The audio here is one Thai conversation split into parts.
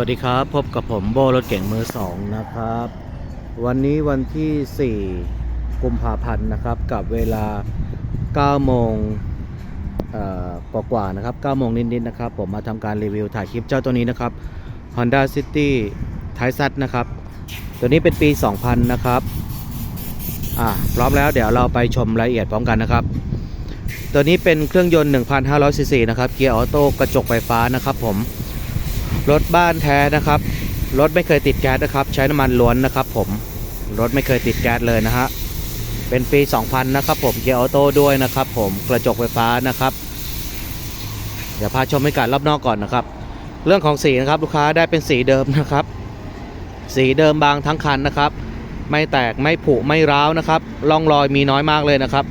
วัสดีครับ พบกับผมโบรถเก่งมือสองนะครับ วันนี้วันที่ 4 กุมภาพันธ์นะครับ กับเวลา 9 โมงเอ่อกว่านะครับ 9 โมงนิดๆนะครับ ผมมาทำการรีวิวถ่ายคลิปเจ้าตัวนี้นะครับ Honda City ไทซัตนะครับ ตัวนี้เป็นปี 2000 นะครับ อ่าพร้อมแล้วเดี๋ยวเราไปชมรายละเอียดพร้อมกันนะครับ ตัวนี้เป็นเครื่องยนต์ 1,500ซีซีนะครับ เกียร์ออโต้กระจกไฟฟ้านะครับผม รถบ้านแท้นะครับ รถไม่เคยติดแก๊สนะครับ ใช้น้ำมันล้วนนะครับผม รถไม่เคยติดแก๊สเลยนะฮะ เป็นปี 2000 นะครับผม เกียร์ออโต้ด้วยนะครับผม กระจกไฟฟ้านะครับ เดี๋ยวพาชมบรรยากาศรอบนอกก่อนนะครับ เรื่องของสีนะครับลูกค้าได้เป็นสีเดิมนะครับ สีเดิมบางทั้งคันนะครับ ไม่แตกไม่ผุไม่ร้าวนะครับ ร่องรอยมีน้อยมากเลยนะครับ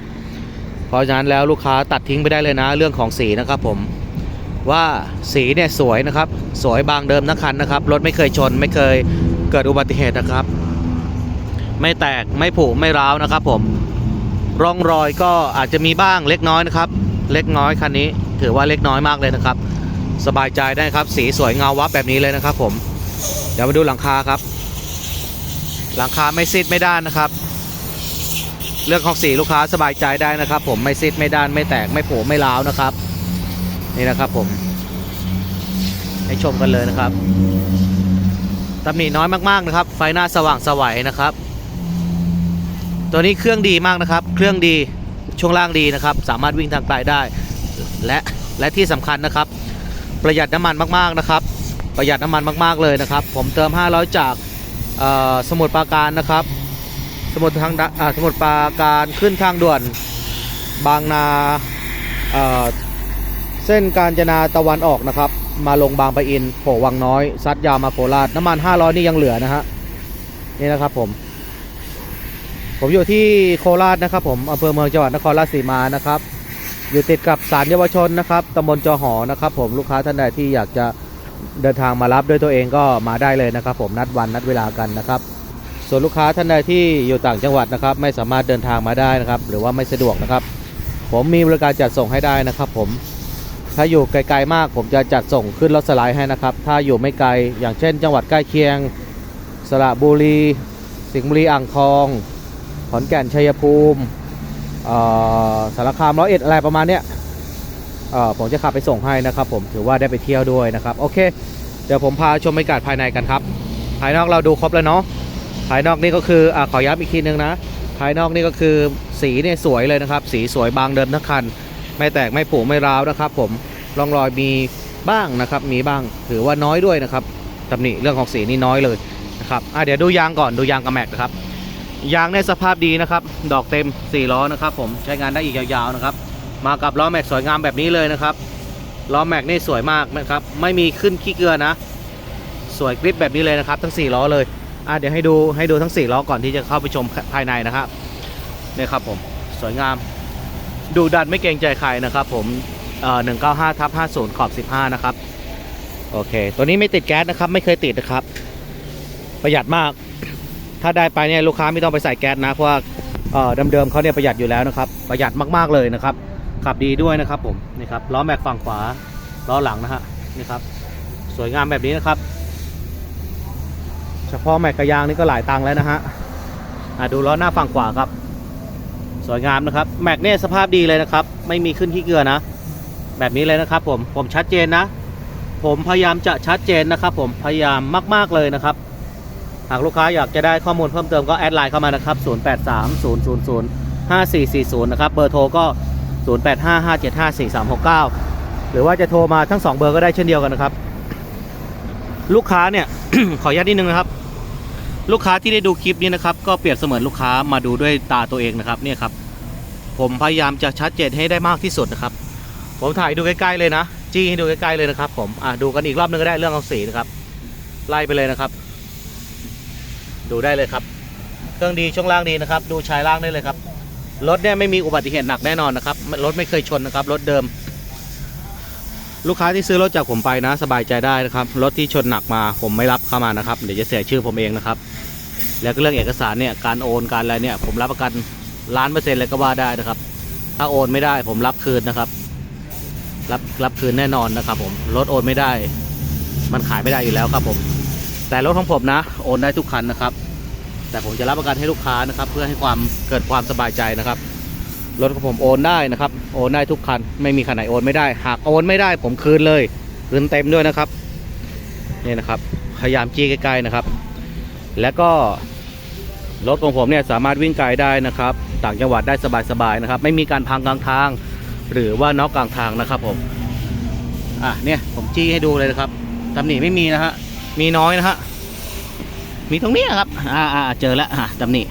เพราะฉะนั้นแล้วลูกค้าตัดทิ้งไปได้เลยนะ เรื่องของสีนะครับผม ว่าสีเนี่ยสวยนะครับ สวยบางเดิมทั้งคันนะครับ รถไม่เคยชนไม่เคยเกิดอุบัติเหตุนะครับ ไม่แตกไม่ผุไม่ร้าวนะครับ ผมร่องรอยก็อาจจะมีบ้างเล็กน้อยนะครับ เล็กน้อยคันนี้ ถือว่าเล็กน้อยมากเลยนะครับ สบายใจได้ครับ สีสวยเงาวับแบบนี้เลยนะครับ ผมเดี๋ยวมาดูหลังคาครับ หลังคาไม่ซิดไม่ด้านนะครับ เรื่องของสีลูกค้าสบายใจได้นะครับ ผมไม่ซิดไม่ด้านไม่แตกไม่ผุไม่ร้าวนะครับ นี่นะครับผม ให้ชมกันเลยนะครับตำหนิน้อยมากๆนะครับ ไฟหน้าสว่างสวัยนะครับ ตัวนี้เครื่องดีมากนะครับ เครื่องดีช่วงล่างดีนะครับ สามารถวิ่งทางไกลได้ และและที่สำคัญนะครับ ประหยัดน้ำมันมากๆนะครับ ประหยัดน้ำมันมากๆเลยนะครับ ผมเติม 500 จากสมุทรปราการนะครับ สมุทรทางดะสมุทรปราการขึ้นทางด่วนบางนา เส้นกาญจนาตะวันออกนะครับ มาลงบางปะอินโผวังน้อย ซัดยาวมาโคราชน้ำมัน 500 นี่ยังเหลือนะฮะนี่นะครับผม ผมอยู่ที่โคราชนะครับ ผมอำเภอเมืองจังหวัดนครราชสีมานะครับ อยู่ติดกับศาลเยาวชนนะครับตำบลจอหอนะครับ ผมลูกค้าท่านใดที่อยากจะเดินทางมารับด้วยตัวเองก็มาได้เลยนะครับ ผมนัดวันนัดเวลากันนะครับ ส่วนลูกค้าท่านใดที่อยู่ต่างจังหวัดนะครับ ไม่สามารถเดินทางมาได้นะครับ หรือว่าไม่สะดวกนะครับ ผมมีบริการจัดส่งให้ได้นะครับ ผม ถ้าอยู่ไกลๆมากผมจะจัดส่งขึ้นรถสไลด์ให้นะครับ ถ้าอยู่ไม่ไกลอย่างเช่น จังหวัดใกล้เคียง สระบุรี สิงห์บุรีอ่างทอง ขอนแก่นชัยภูมิอ่อสารคามร้อยเอ็ดอะไรประมาณเนี้ยเอ่อผมจะขับไปส่งให้นะครับผมถือว่าได้ไปเที่ยวด้วยนะครับโอเค เดี๋ยวผมพาชมบรรยากาศภายในกันครับ ภายนอกเราดูครบแล้วเนาะภายนอกนี่ก็คืออ่าขอย้ำอีกทีนึงนะ ภายนอกนี่ก็คือสีเนี่ยสวยเลยนะครับ สีสวยบางเดิมทั้งคัน ไม่แตกไม่ผุไม่ร้าวนะครับ ผมร่องรอยมีบ้างนะครับ มีบ้างถือว่าน้อยด้วยนะครับตำหนิเรื่องของสีนี่น้อยเลยนะครับอะเดี๋ยวดูยางก่อนดูยางกับแม็กนะครับยางในสภาพดีนะครับ ดอกเต็ม4ล้อนะครับ ผมใช้งานได้อีกยาวๆนะครับ มากับล้อแม็กสวยงามแบบนี้เลยนะครับล้อแม็กนี่สวยมากนะครับ ไม่มีขึ้นขี้เกลือนะ สวยกริปแบบนี้เลยนะครับ ทั้ง 4 ล้อเลยอะเดี๋ยวให้ดูให้ดูทั้ง 4 ล้อก่อนที่จะเข้าไปชมภายในนะครับนี่ครับผมสวยงาม ดูดันไม่เกรงใจใครนะครับผมเอ่อ195ทับ50ขอบ15นะครับ โอเค ตัวนี้ไม่ติดแก๊สนะครับ ไม่เคยติดนะครับ ประหยัดมาก ถ้าได้ไปเนี่ยลูกค้าไม่ต้องไปใส่แก๊สนะ เพราะว่าเอ่อเดิมๆเขาเนี่ยประหยัดอยู่แล้วนะครับ ประหยัดมากๆเลยนะครับ ขับดีด้วยนะครับผม นี่ครับ ล้อแม็กฝั่งขวา ล้อหลังนะฮะ นี่ครับ สวยงามแบบนี้นะครับ เฉพาะแม็กกระยางนี่ก็หลายตังค์แล้วนะฮะดูล้อหน้าฝั่งขวาครับ สวยงามนะครับ แม็กเนี่ยสภาพดีเลยนะครับ ไม่มีขึ้นขี้เกลือนะ แบบนี้เลยนะครับ ผมผมชัดเจนนะ ผมพยายามจะชัดเจนนะครับ ผมพยายามมากๆเลยนะครับ หากลูกค้าอยากจะได้ข้อมูลเพิ่มเติมก็แอดไลน์เข้ามานะครับ083000 5440นะครับเบอร์โทรก็ 0855754369 หรือว่าจะโทรมาทั้ง 2 เบอร์ก็ได้เช่นเดียวกันนะครับ ลูกค้าเนี่ยขออนุญาตนิดนึงนะครับ ลูกค้าที่ได้ดูคลิปนี้นะครับก็เปรียบเสมือนลูกค้ามาดูด้วยตาตัวเองนะครับเนี่ยครับ ผมพยายามจะชัดเจนให้ได้มากที่สุดนะครับ ผมถ่ายดูใกล้ๆเลยนะ จี้ให้ดูใกล้ๆเลยนะครับ ผมอะดูกันอีกรอบนึงก็ได้เรื่องของสีนะครับ ไล่ไปเลยนะครับ ดูได้เลยครับ เครื่องดีช่วงล่างดีนะครับ ดูชายล่างได้เลยครับรถเนี่ยไม่มีอุบัติเหตุหนักแน่นอนนะครับรถไม่เคยชนนะครับรถเดิม ลูกค้าที่ซื้อรถจากผมไปนะ สบายใจได้นะครับรถที่ชนหนักมาผมไม่รับเข้ามานะครับเดี๋ยวจะเสียชื่อผมเองนะครับ แล้วก็เรื่องเอกสารเนี่ยการโอนการอะไรเนี่ยผมรับประกันล้านเปอร์เซ็นต์เลยก็ว่าได้นะครับ ถ้าโอนไม่ได้ผมรับคืนนะครับ รับรับคืนแน่นอนนะครับผมรถโอนไม่ได้ มันขายไม่ได้อยู่แล้วครับผม แต่รถของผมนะ โอนได้ทุกคันนะครับ แต่ผมจะรับประกันให้ลูกค้านะครับ เพื่อให้ความเกิดความสบายใจนะครับรถของผมโอนได้นะครับ โอนได้ทุกคัน ไม่มีคันไหนโอนไม่ได้ หากโอนไม่ได้ผมคืนเลยคืนเต็มด้วยนะครับ นี่นะครับ พยายามจี้ใกล้ๆนะครับ แล้วก็รถของผมเนี่ยสามารถวิ่งไกลได้นะครับ ต่างจังหวัดได้สบายๆนะครับ ไม่มีการพังกลางทาง หรือว่าน็อกกลางทางนะครับผมอะเนี่ยผมจี้ให้ดูเลยนะครับตำหนิไม่มีนะฮะมีน้อยนะฮะมีตรงนี้ครับอ่าอ่าเจอแล้วอะตำหนิ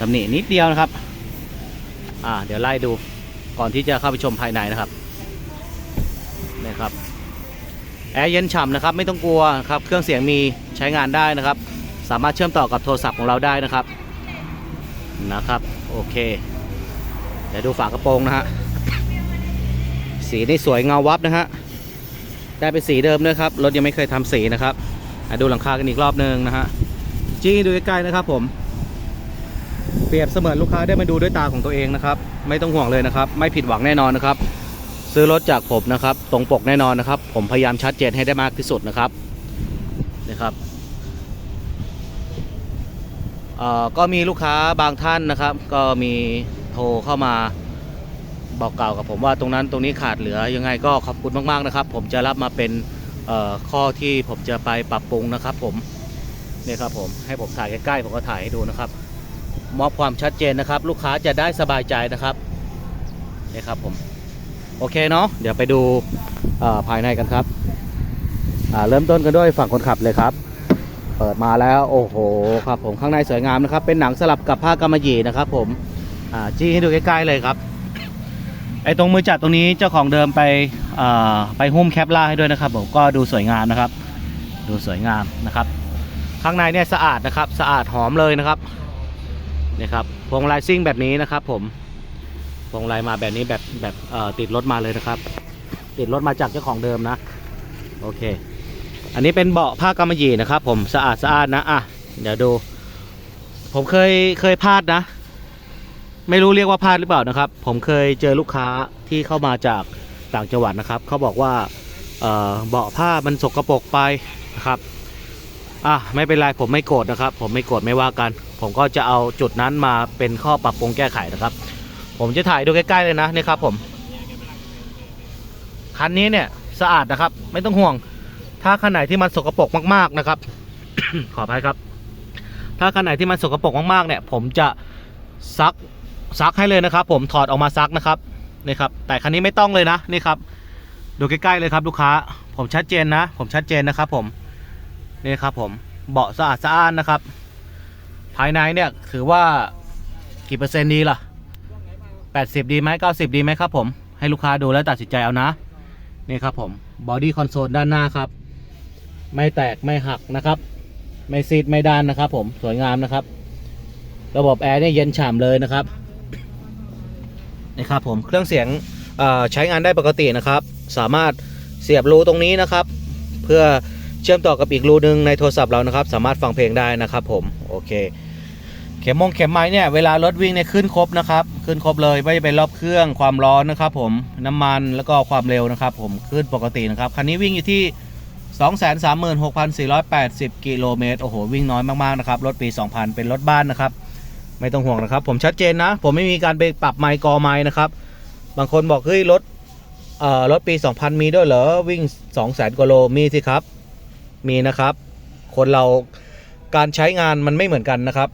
ตำหนินิดเดียวนะครับ อ่า เดี๋ยวไล่ดูก่อนที่จะเข้าไปชมภายในนะครับนี่ครับแอร์เย็นฉ่ำนะครับ ไม่ต้องกลัวครับ เครื่องเสียงมีใช้งานได้นะครับ สามารถเชื่อมต่อกับโทรศัพท์ของเราได้นะครับนะครับ โอเคเดี๋ยวดูฝากระโปรงนะฮะสีนี่สวยเงาวับนะฮะได้เป็นสีเดิมด้วยครับรถยังไม่เคยทำสีนะครับดูหลังคากันอีกรอบนึงนะฮะจี้ดูใกล้ๆนะครับผมเปรียบเสมือนลูกค้าได้มาดูด้วยตาของตัวเองนะครับ ไม่ต้องห่วงเลยนะครับ ไม่ผิดหวังแน่นอนนะครับ ซื้อรถจากผมนะครับ ตรงปกแน่นอนนะครับ ผมพยายามชัดเจนให้ได้มากที่สุดนะครับนะครับ ก็มีลูกค้าบางท่านนะครับ ก็มีโทรเข้ามาบอกกล่าวกับผมว่าตรงนั้นตรงนี้ขาดเหลือยังไงก็ขอบคุณมากๆนะครับ ผมจะรับมาเป็นข้อที่ผมจะไปปรับปรุงนะครับ ผมเนี่ยครับผมให้ผมถ่ายใกล้ๆผมก็ถ่ายให้ดูนะครับมอบความชัดเจนนะครับ ลูกค้าจะได้สบายใจนะครับนี่ครับผมโอเคเนาะเดี๋ยวไปดูภายในกันครับเริ่มต้นกันด้วยฝั่งคนขับเลยครับ เปิดมาแล้วโอ้โหครับผมข้างในสวยงามนะครับ เป็นหนังสลับกับผ้ากำมะหยี่นะครับ ผมอ่าจี้ให้ดูใกล้ๆเลยครับไอ้ตรงมือจับตรงนี้เจ้าของเดิมไปอ่ไปหุ้มแคปล่าให้ด้วยนะครับ ผมก็ดูสวยงามนะครับ ดูสวยงามนะครับ ข้างในเนี่ยสะอาดนะครับ สะอาดหอมเลยนะครับนี่ครับพวงมาลัยซิ่งแบบนี้นะครับ ผมพวงมาลัยมาแบบนี้แบบแบบเอ่อติดรถมาเลยนะครับ ติดรถมาจากเจ้าของเดิมนะ โอเค อันนี้เป็นเบาะผ้ากำมะหยี่นะครับ ผมสะอาดสะอาดนะอะเดี๋ยวดู ผมเคยเคยพลาดนะ ไม่รู้เรียกว่าพลาดหรือเปล่านะครับ ผมเคยเจอลูกค้าที่เข้ามาจากต่างจังหวัดนะครับเขาบอกว่าเบาะผ้ามันสกปรกไปนะครับอะไม่เป็นไรผมไม่โกรธนะครับ ผมไม่โกรธไม่ว่ากัน ผมก็จะเอาจุดนั้นมาเป็นข้อปรับปรุงแก้ไขนะครับ ผมจะถ่ายดูใกล้ๆเลยนะนี่ครับผมคันนี้เนี่ยสะอาดนะครับ ไม่ต้องห่วง ถ้าคันไหนที่มันสกปรกมากๆนะครับ ขออภัยครับ ถ้าคันไหนที่มันสกปรกมากๆเนี่ย ผมจะซักซักให้เลยนะครับ ผมถอดออกมาซักนะครับนี่ครับ แต่คันนี้ไม่ต้องเลยนะนี่ครับ ดูใกล้ๆเลยครับลูกค้า ผมชัดเจนนะ ผมชัดเจนนะครับ ผมนี่ครับ ผมเบาะสะอาดสะอ้านนะครับ ภายในเนี่ยถือว่ากี่เปอร์เซ็นต์ดีล่ะ 80 ดีไหม90 ดีไหมครับ ผมให้ลูกค้าดูแล้วตัดสินใจเอานะนี่ครับผมบอดี้คอนโซลด้านหน้าครับ ไม่แตกไม่หักนะครับ ไม่ซีดไม่ด้านนะครับ ผมสวยงามนะครับ ระบบแอร์เนี่ยเย็นฉ่ำเลยนะครับนี่ครับผมเครื่องเสียงอ่อใช้งานได้ปกตินะครับ สามารถเสียบรูตรงนี้นะครับ เพื่อเชื่อมต่อกับอีกรูนึงในโทรศัพท์เรานะครับ สามารถฟังเพลงได้นะครับ ผมโอเค เข็มมงเข็มไม้เนี่ยเวลารถวิ่งเนี่ยขึ้นครบนะครับ ขึ้นครบเลยไม่ว่าจะเป็นรอบเครื่องความร้อนนะครับ ผมน้ำมันแล้วก็ความเร็วนะครับ ผมขึ้นปกตินะครับคันนี้วิ่งอยู่ที่ 236,480 กิโลเมตร โอ้โห วิ่งน้อยมาก ๆ นะครับ รถปี 2000 เป็นรถบ้านนะครับ ไม่ต้องห่วงนะครับ ผมชัดเจนนะ ผมไม่มีการไปปรับไมค์กอไมค์นะครับ บางคนบอก เฮ้ย รถเอ่อรถปี 2000 มีด้วยเหรอ วิ่ง 200,000กว่าโลมีสิครับ มีนะครับ คนเราการใช้งานมันไม่เหมือนกันนะครับ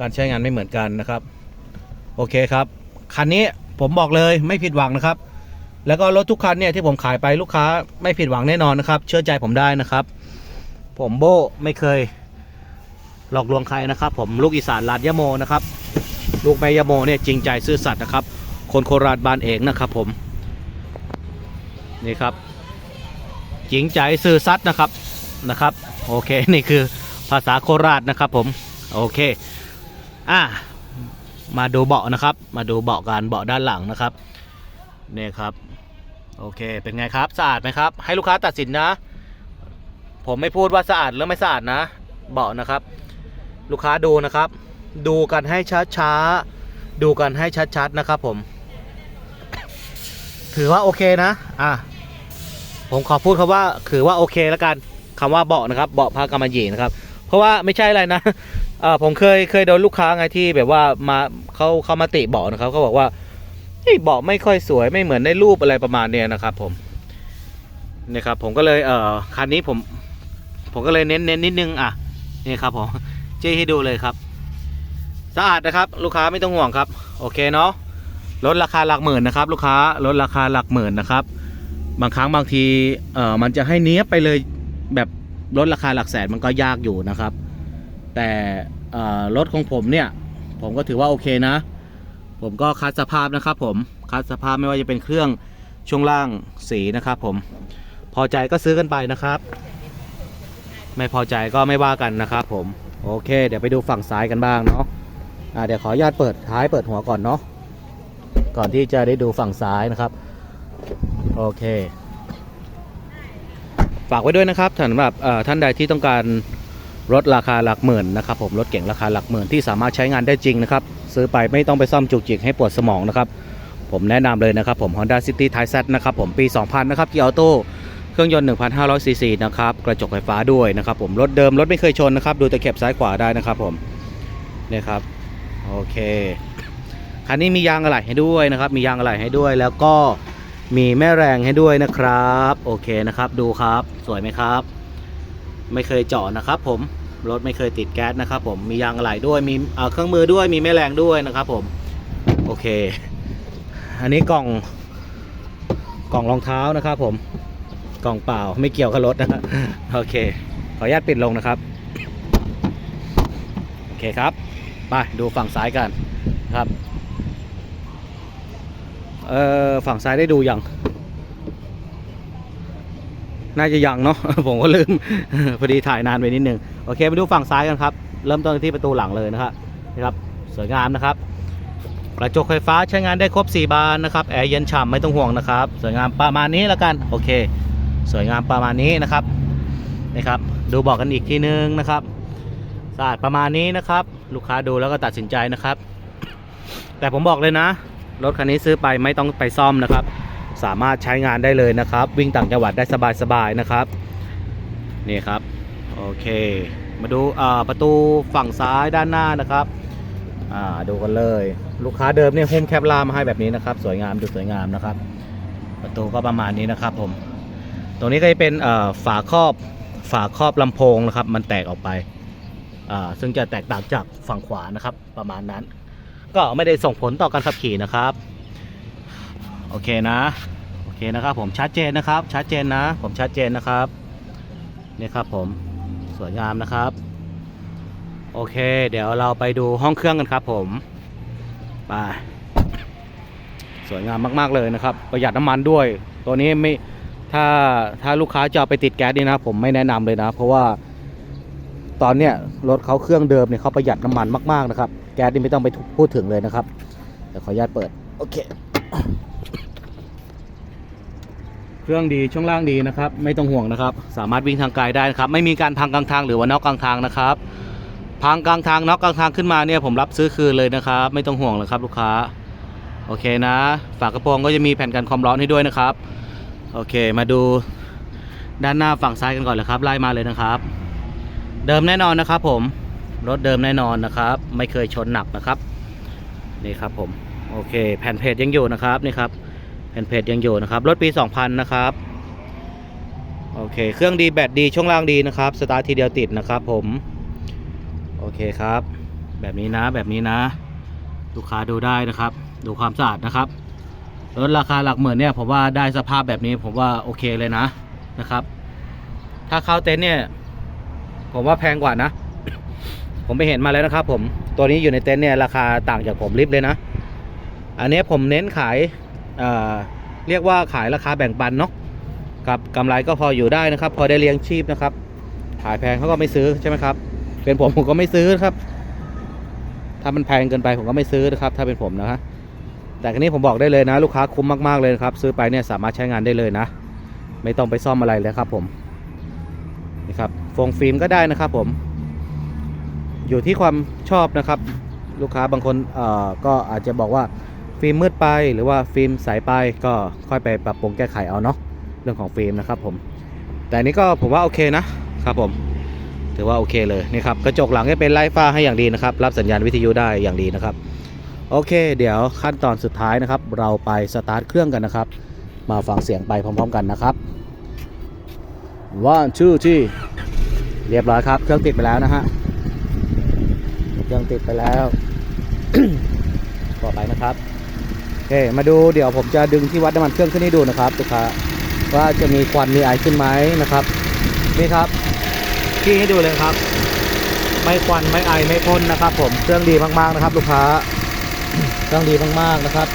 การใช้งานไม่เหมือนกันนะครับ โอเคครับ คันนี้ผมบอกเลยไม่ผิดหวังนะครับ แล้วก็รถทุกคันเนี่ยที่ผมขายไปลูกค้าไม่ผิดหวังแน่นอนนะครับ เชื่อใจผมได้นะครับ ผมโบไม่เคย หลอกลวงใครนะครับ ผมลูกอีสานลาดยะโมนะครับ ลูกแม่ยะโมเนี่ยจริงใจซื่อสัตย์นะครับ คนโคราชบ้านเองนะครับ ผมนี่ครับจริงใจซื่อสัตย์นะครับนะครับ โอเคนี่คือภาษาโคราชนะครับ ผมโอเคอะมาดูเบาะนะครับ มาดูเบาะกันเบาะด้านหลังนะครับนี่ครับ โอเค เป็นไงครับ สะอาดไหมครับ ให้ลูกค้าตัดสินนะ ผมไม่พูดว่าสะอาดหรือไม่สะอาดนะ เบาะนะครับ ลูกค้าดูนะครับ ดูกันให้ช้าๆ ดูกันให้ชัดๆนะครับผม ถือว่าโอเคนะ อะ ผมขอพูดคำว่า ถือว่าโอเคแล้วกันคำว่าเบาะนะครับ เบาะผ้ากำมะหยี่นะครับ เพราะว่าไม่ใช่อะไรนะเอ่อผมเคย เคยโดนลูกค้าไงที่แบบว่ามาเขาเขามาติเบาะนะครับเขาบอกว่า เบาะไม่ค่อยสวยไม่เหมือนในรูปอะไรประมาณเนี้ยนะครับผมนี่ครับผมก็เลยเอ่อคันนี้ผม ผมก็เลยเน้นเน้นนิดนึงอะนี่ครับผมเจี้ให้ดูเลยครับสะอาดนะครับ ลูกค้าไม่ต้องห่วงครับ โอเคเนาะลดราคาหลักหมื่นนะครับ ลูกค้าลดราคาหลักหมื่นนะครับ บางครั้งบางทีเอ่อมันจะให้เนี้ยไปเลยแบบลดราคาหลักแสนมันก็ยากอยู่นะครับ แต่เอ่อรถของผมเนี่ย ผมก็ถือว่าโอเคนะ ผมก็คัดสภาพนะครับผมคัดสภาพไม่ว่าจะเป็นเครื่องช่วงล่างสีนะครับผมพอใจก็ซื้อกันไปนะครับ ไม่พอใจก็ไม่ว่ากันนะครับผมโอเค เดี๋ยวไปดูฝั่งซ้ายกันบ้างเนาะอ่าเดี๋ยวขออนุญาตเปิดท้ายเปิดหัวก่อนเนาะก่อนที่จะได้ดูฝั่งซ้ายนะครับ โอเค ฝากไว้ด้วยนะครับสำหรับท่านใดที่ต้องการ รถราคาหลักหมื่นนะครับผมรถเก่งราคาหลักหมื่นที่สามารถใช้งานได้จริงนะครับซื้อไปไม่ต้องไปซ่อมจุกจิกให้ปวดสมองนะครับผมแนะนำเลยนะครับผม Honda City t i z นะครับผมปี 2000 นะครับเกียร์ออโต้เครื่องยนต์ 1,500ซีซีนะครับกระจกไฟฟ้าด้วยนะครับผมรถเดิมรถไม่เคยชนนะครับดูตะเข็บซ้ายขวาได้นะครับผมเนี่ยครับโอเคคันนี้มียางอะไหล่ให้ด้วยนะครับมียางอะไหล่ให้ด้วย แล้วก็มีแม่แรงให้ด้วยนะครับ โอเคนะครับดูครับสวยไหมครับ ไม่เคยเจาะนะครับ ผมรถไม่เคยติดแก๊สนะครับ ผมมียางอะไหล่ด้วยมีเครื่องมือด้วยมีแม่แรงด้วยนะครับ ผมโอเค อันนี้กล่องกล่องรองเท้านะครับ ผมกล่องเปล่าไม่เกี่ยวกับรถนะฮะโอเค ขออนุญาตปิดลงนะครับโอเคครับไปดูฝั่งซ้ายกันครับเอ่อฝั่งซ้ายได้ดูยัง น่าจะยังเนาะ ผมก็ลืม พอดีถ่ายนานไปนิดนึง โอเคมาดูฝั่งซ้ายกันครับ เริ่มต้นที่ประตูหลังเลยนะครับนะครับสวยงามนะครับ กระจกไฟฟ้าใช้งานได้ครบ 4 บานนะครับ แอร์เย็นฉ่ำไม่ต้องห่วงนะครับ สวยงามประมาณนี้แล้วกัน โอเค สวยงามประมาณนี้นะครับนี่ครับ ดูบอกกันอีกทีนึงนะครับสะอาดประมาณนี้นะครับ ลูกค้าดูแล้วก็ตัดสินใจนะครับ แต่ผมบอกเลยนะ รถคันนี้ซื้อไปไม่ต้องไปซ่อมนะครับ สามารถใช้งานได้เลยนะครับ วิ่งต่างจังหวัดได้สบายๆนะครับนี่ครับโอเค มาดูประตูฝั่งซ้ายด้านหน้านะครับอ่าดูกันเลย ลูกค้าเดิมเนี่ยหุ้มแคปลามาให้แบบนี้นะครับ สวยงามดูสวยงามนะครับ ประตูก็ประมาณนี้นะครับผมตรงนี้ก็จะเป็นฝาครอบฝาครอบลำโพงนะครับ มันแตกออกไปอ่าซึ่งจะแตกต่างจากฝั่งขวานะครับ ประมาณนั้น ก็ไม่ได้ส่งผลต่อการขับขี่นะครับ โอเคนะ โอเคนะครับผมชัดเจนนะครับ ชัดเจนนะ ผมชัดเจนนะครับนี่ครับผมสวยงามนะครับ โอเค เดี๋ยวเราไปดูห้องเครื่องกันครับผมไปสวยงามมาก ๆ เลยนะครับ ประหยัดน้ำมันด้วย ตัวนี้ไม่ถ้าถ้าลูกค้าจะไปติดแก๊สนี่นะผมไม่แนะนำเลยนะ เพราะว่าตอนเนี้ยรถเขาเครื่องเดิมเนี่ยเขาประหยัดน้ำมันมาก ๆ นะครับ แก๊สนี่ไม่ต้องไปพูดถึงเลยนะครับเดี๋ยวขออนุญาตเปิด โอเค เครื่องดีช่วงล่างดีนะครับ ไม่ต้องห่วงนะครับ สามารถวิ่งทางไกลได้นะครับ ไม่มีการพังกลางทางหรือว่านอกกลางทางนะครับ พังกลางทางนอกกลางทางขึ้นมาเนี่ยผมรับซื้อคืนเลยนะครับ ไม่ต้องห่วงเลยครับลูกค้า โอเคนะ ฝากระโปรงก็จะมีแผ่นกันความร้อนให้ด้วยนะครับ โอเค มาดูด้านหน้าฝั่งซ้ายกันก่อนเลยครับไล่มาเลยนะครับ เดิมแน่นอนนะครับ ผมรถเดิมแน่นอนนะครับ ไม่เคยชนหนักนะครับ นี่ครับผม โอเค แผ่นเพจยังอยู่นะครับนี่ครับ แผ่นเพจยังอยู่นะครับ รถปี 2000 นะครับ โอเค เครื่องดีแบตดีช่วงล่างดีนะครับ สตาร์ททีเดียวติดนะครับผม โอเคครับ แบบนี้นะ แบบนี้นะ ลูกค้าดูได้นะครับ ดูความสะอาดนะครับ รถราคาหลักหมื่นเนี่ยผมว่าได้สภาพแบบนี้ผมว่าโอเคเลยนะนะครับ ถ้าเข้าเต็นท์เนี่ย ผมว่าแพงกว่านะ ผมไปเห็นมาแล้วนะครับ ผม ตัวนี้อยู่ในเต็นท์เนี่ยราคาต่างจากผมลิฟต์เลยนะ อันนี้ผมเน้นขาย เเรียกว่าขายราคาแบ่งปันเนาะกับกำไรก็พออยู่ได้นะครับ พอได้เลี้ยงชีพนะครับ ขายแพงเขาก็ไม่ซื้อใช่ไหมครับ เป็นผมผมก็ไม่ซื้อครับ ถ้ามันแพงเกินไปผมก็ไม่ซื้อนะครับ ถ้าเป็นผมนะฮะแต่ครั้นี้ผมบอกได้เลยนะ ลูกค้าคุ้มมากๆเลยครับ ซื้อไปเนี่ยสามารถใช้งานได้เลยนะ ไม่ต้องไปซ่อมอะไรเลยครับ ผมนี่ครับฟงฟิล์มก็ได้นะครับ ผม อยู่ที่ความชอบนะครับ ลูกค้าบางคนเอ่อก็อาจจะบอกว่า ฟิล์มมืดไปหรือว่าฟิล์มใสไปก็ค่อยไปปรับปรุงแก้ไขเอาเนาะเรื่องของฟิล์มนะครับผม แต่อันนี้ก็ผมว่าโอเคนะครับผมถือว่าโอเคเลยนี่ครับกระจกหลังจะเป็นไล่ฟ้าให้อย่างดีนะครับ รับสัญญาณวิทยุได้อย่างดีนะครับ โอเค เดี๋ยวขั้นตอนสุดท้ายนะครับ เราไปสตาร์ทเครื่องกันนะครับ มาฟังเสียงไปพร้อม ๆ กันนะครับ one two three เรียบร้อยครับ เครื่องติดไปแล้วนะฮะเครื่องติดไปแล้วต่อไปนะครับ เคมาดูเดี๋ยวผมจะดึงที่วัดน้ำมันเครื่องขึ้นให้ดูนะครับลูกค้าว่าจะมีควันมีไอขึ้นไหมนะครับนี่ครับที่ให้ดูเลยครับ ไม่ควันไม่ไอไม่พ่นนะครับ ผมเครื่องดีมากๆนะครับ ลูกค้าเครื่องดีมากๆนะครับ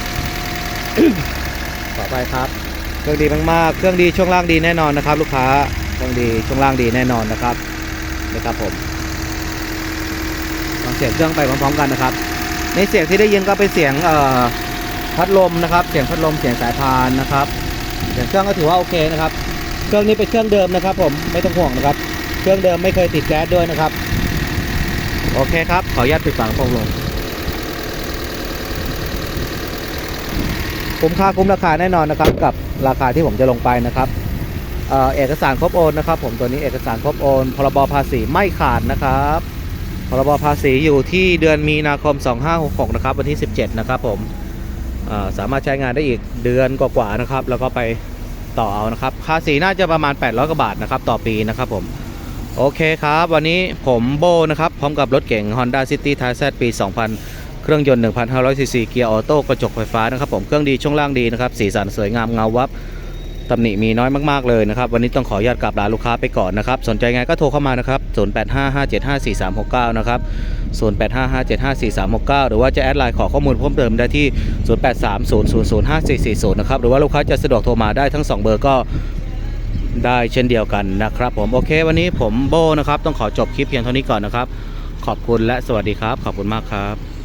ต่อไปครับ เครื่องดีมากๆเครื่องดีช่วงล่างดีแน่นอนนะครับ ลูกค้าเครื่องดีช่วงล่างดีแน่นอนนะครับนะครับผมฟังเสียงเครื่องไปพร้อมๆกันนะครับในเสียงที่ได้ยินก็เป็นเสียงเอ่อ พัดลมนะครับ เสียงพัดลมเสียงสายพานนะครับเสียงเครื่องก็ถือว่าโอเคนะครับ เครื่องนี้เป็นเครื่องเดิมนะครับ ผมไม่ต้องห่วงนะครับ เครื่องเดิมไม่เคยติดแก๊สด้วยนะครับ โอเคครับ ขออนุญาตปิดฝากระโปรงลงคุ้มค่าคุ้มราคาแน่นอนนะครับ กับราคาที่ผมจะลงไปนะครับเอกสารครบโอนนะครับ ผมตัวนี้เอกสารครบโอนพรบภาษีไม่ขาดนะครับพรบภาษีอยู่ที่เดือนมีนาคม 2566 นะครับ วันที่ 17 นะครับผม สามารถใช้งานได้อีกเดือนกว่าๆนะครับ แล้วก็ไปต่อเอานะครับ ค่าสีน่าจะประมาณ 800กว่าบาทนะครับต่อปีนะครับผม โอเคครับ วันนี้ผมโบนะครับ พร้อมกับรถเก๋ง Honda City t a z ปี 2000 เครื่องยนต์ 1,500ซีซีเกียร์ออโต้กระจกไฟฟ้านะครับผม เครื่องดีช่วงล่างดีนะครับ สีสันสวยงามเงาวับ ตำหนิมีน้อยมากๆเลยนะครับ วันนี้ต้องขออนุญาตกลับลาลูกค้าไปก่อนนะครับ สนใจไงก็โทรเข้ามานะครับ 0855754369 นะครับ 0855754369 หรือว่าจะแอดไลน์ขอข้อมูลเพิ่มเติมได้ที่ 0830005440 นะครับ หรือว่าลูกค้าจะสะดวกโทรมาได้ทั้ง 2 เบอร์ก็ได้เช่นเดียวกันนะครับผมโอเค วันนี้ผมโบนะครับ ต้องขอจบคลิปเพียงเท่านี้ก่อนนะครับ ขอบคุณและสวัสดีครับ ขอบคุณมากครับ